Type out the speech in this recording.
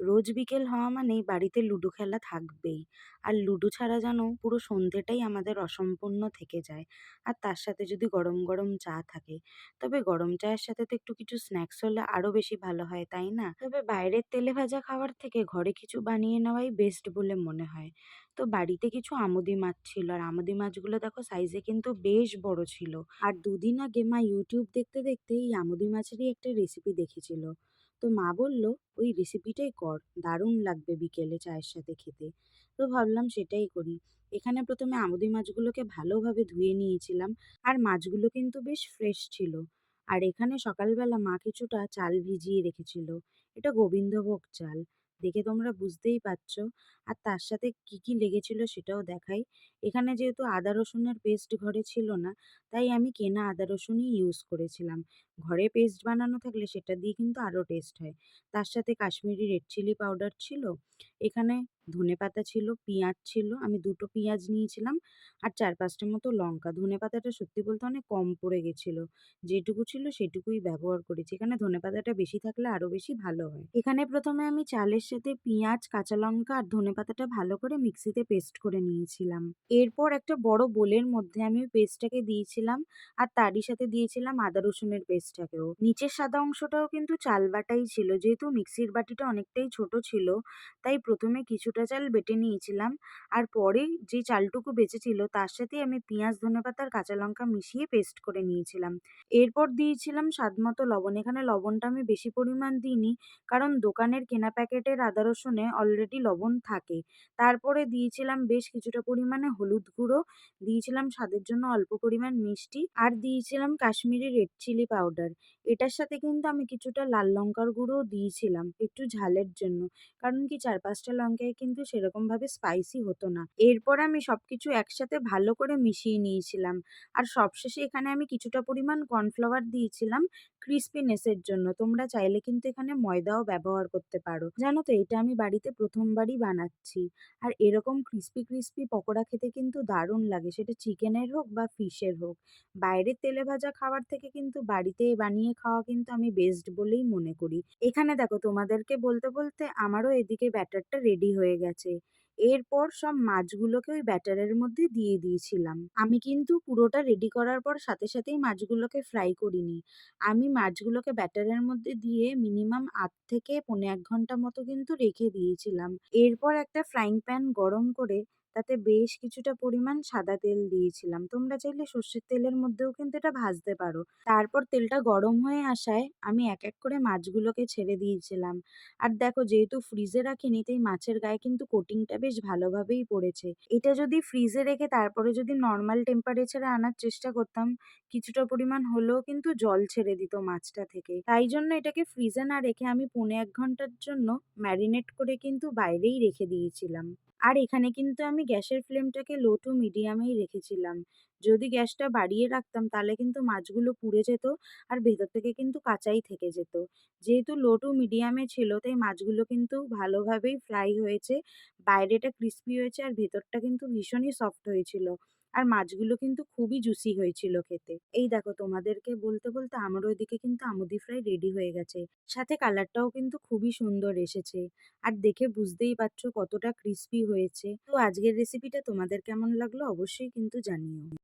রোজ বিকেল হওয়া মানেই বাড়িতে লুডো খেলা থাকবেই। আর লুডো ছাড়া যেন পুরো সন্ধেটাই আমাদের অসম্পূর্ণ থেকে যায়। আর তার সাথে যদি গরম, গরম চা থাকে। তবে গরম চায়ের সাথে তো একটু কিছু স্ন্যাক্স হলে আরও বেশি ভালো হয়, তাই না? তবে বাইরের তেলে ভাজা খাওয়ার থেকে ঘরে কিছু বানিয়ে নেওয়াই বেস্ট বলে মনে হয়। তো বাড়িতে কিছু আমুদি মাছ ছিল। আর আমুদি মাছগুলো দেখো সাইজে কিন্তু বেশ বড় ছিল। আর দুদিন আগে মা ইউটিউব দেখতে, দেখতে এই আমুদি মাছেরই একটা রেসিপি দেখেছিল। তো মা বলল, ওই রেসিপিটাই কর, দারুণ লাগবে বিকেলে চায়ের সাথে খেতে। তো ভাবলাম সেটাই করি। এখানে প্রথমে আমুদি মাছগুলোকে ভালোভাবে ধুয়ে নিয়েছিলাম, আর মাছগুলো কিন্তু বেশ ফ্রেশ ছিল। আর এখানে সকালবেলা মা কিছুটা চাল ভিজিয়ে রেখেছিল। এটা গোবিন্দভোগ চাল। দেখে তোমরা বুঝতেই পারছ। আর তার সাথে কি কি লেগেছিল সেটাও দেখাই। এখানে যেহেতু আদা রসুনের পেস্ট ঘরে ছিল না, তাই আমি কেনা আদা, রসুনই ইউজ করেছিলাম। ঘরে পেস্ট বানানো থাকলে সেটা দিয়ে কিন্তু আরও টেস্ট হয়। তার সাথে কাশ্মীরি রেড চিলি পাউডার ছিল। এখানে ধনেপাতা ছিল, পেঁয়াজ ছিল, আমি দুটো পেঁয়াজ নিয়েছিলাম আর চার পাঁচটার মতো লঙ্কা। ধনেপাতাটা সত্যি বলতে অনেক কম পড়ে গেছিল, যেটুকু ছিল সেটুকুই ব্যবহার করেছি এখানে ধনেপাতাটা বেশি থাকলে আরও বেশি ভালো হয়। এখানে প্রথমে আমি চালের সাথে পেঁয়াজ, কাঁচা লঙ্কা আর ধনেপাতাটা ভালো করে মিক্সিতে পেস্ট করে নিয়েছিলাম। এরপর একটা বড় বোলের মধ্যে আমি ওই পেস্টটাকে দিয়েছিলাম আর তারই সাথে দিয়েছিলাম আদা রসুনের পেস্টটাকেও। নিচের সাদা অংশটাও কিন্তু চাল বাটাই ছিল, যেহেতু মিক্সির বাটিটা অনেকটাই ছোট ছিল, তাই প্রথমে কিছুটা চাল বেটে নিয়েছিলাম। আর পরে যে চালটুকু বেঁচেছিল, তার সাথে আমি পেঁয়াজ ধনেপাতার কাঁচা লঙ্কা মিশিয়ে পেস্ট করে নিয়েছিলাম। এরপর দিয়েছিলাম স্বাদ মতো লবণ। এখানে লবণটা আমি বেশি পরিমাণ দিইনি, কারণ দোকানের কেনা প্যাকেটের আদা রসুনে অলরেডি লবণ থাকে। তারপরে দিয়েছিলাম বেশ কিছুটা পরিমাণে হলুদ গুঁড়ো। দিয়েছিলাম স্বাদের জন্য অল্প পরিমাণ মিষ্টি। আর দিয়েছিলাম কাশ্মীরি রেড চিলি পাউডার এটার সাথে কিন্তু আমি কিছুটা লাল লঙ্কার গুঁড়ো দিয়েছিলাম, একটু ঝালের জন্য। কারণ কি, চার পাঁচটা লঙ্কায় কিন্তু সেরকমভাবে স্পাইসি হতো না। এরপর আমি সব কিছু একসাথে ভালো করে মিশিয়ে নিয়েছিলাম। আর সবশেষে এখানে আমি কিছুটা পরিমাণ কর্নফ্লাওয়ার দিয়েছিলাম ক্রিস্পিনেসের জন্য। তোমরা চাইলে কিন্তু এখানে ময়দাও ব্যবহার করতে পারো। জানো তো, এটা আমি বাড়িতে প্রথমবারই বানাচ্ছি। আর এরকম ক্রিস্পি ক্রিস্পি পকোড়া খেতে কিন্তু দারুণ লাগে। সেটা চিকেনের হোক বা ফিশের হোক। বাইরের তেলে ভাজা খাবার থেকে কিন্তু বাড়িতে বানিয়ে খাওয়া কিন্তু আমি বেস্ট বলেই মনে করি। এখানে দেখো, তোমাদেরকে বলতে বলতে আমারও এদিকে ব্যাটারটা রেডি হয়ে গেছে। এরপর সব মাছগুলোকে ওই ব্যাটারের মধ্যে দিয়ে দিয়েছিলাম। আমি কিন্তু পুরোটা রেডি করার পর সাথে সাথেই মাছগুলোকে ফ্রাই করিনি। আমি মাছগুলোকে ব্যাটারের মধ্যে দিয়ে মিনিমাম আধ থেকে পৌনে এক ঘণ্টা মতো কিন্তু রেখে দিয়েছিলাম। এরপর একটা ফ্রাইং প্যান গরম করে তাতে বেশ কিছুটা পরিমাণ সাদা তেল দিয়েছিলাম। তোমরা চাইলে সর্ষের তেলের মধ্যেও কিন্তু এটা ভাজতে পারো। তারপর তেলটা গরম হয়ে আসায় আমি এক এক করে মাছগুলোকে ছেড়ে দিয়েছিলাম। আর দেখো যেহেতু ফ্রিজে রাখিনি, তাই মাছের গায়ে কিন্তু কোটিংটা বেশ ভালোভাবেই পড়েছে। এটা যদি ফ্রিজে রেখে তারপরে যদি নর্মাল টেম্পারেচারে আনার চেষ্টা করতাম, কিছুটা পরিমাণ হলেও কিন্তু জল ছেড়ে দিত মাছটা থেকে। তাই জন্য এটাকে ফ্রিজে না রেখে আমি পৌনে এক ঘণ্টার জন্য ম্যারিনেট করে কিন্তু বাইরেই রেখে দিয়েছিলাম। আর এখানে কিন্তু আমি গ্যাসের ফ্লেমটাকে লো টু মিডিয়ামেই রেখেছিলাম। যদি গ্যাসটা বাড়িয়ে রাখতাম, তাহলে কিন্তু মাছগুলো পুড়ে যেত আর ভেতর থেকে কিন্তু কাঁচাই থেকে যেত। যেহেতু লো টু মিডিয়ামে ছিল, তাই মাছগুলো কিন্তু ভালোভাবেই ফ্রাই হয়েছে, বাইরেটা ক্রিস্পি হয়েছে আর ভেতরটা কিন্তু ভীষণই সফট হয়েছিল। আর মাছগুলো কিন্তু খুবই জুসি হয়েছিল খেতে। এই দেখো তোমাদেরকে বলতে বলতে আমার ওইদিকে কিন্তু আমুদি ফ্রাই রেডি হয়ে গেছে। সাথে কালারটাও কিন্তু খুবই সুন্দর এসেছে। আর দেখে বুঝতেই পারছ কতটা ক্রিস্পি হয়েছে। তো আজকের রেসিপিটা তোমাদের কেমন লাগল অবশ্যই কিন্তু জানিও।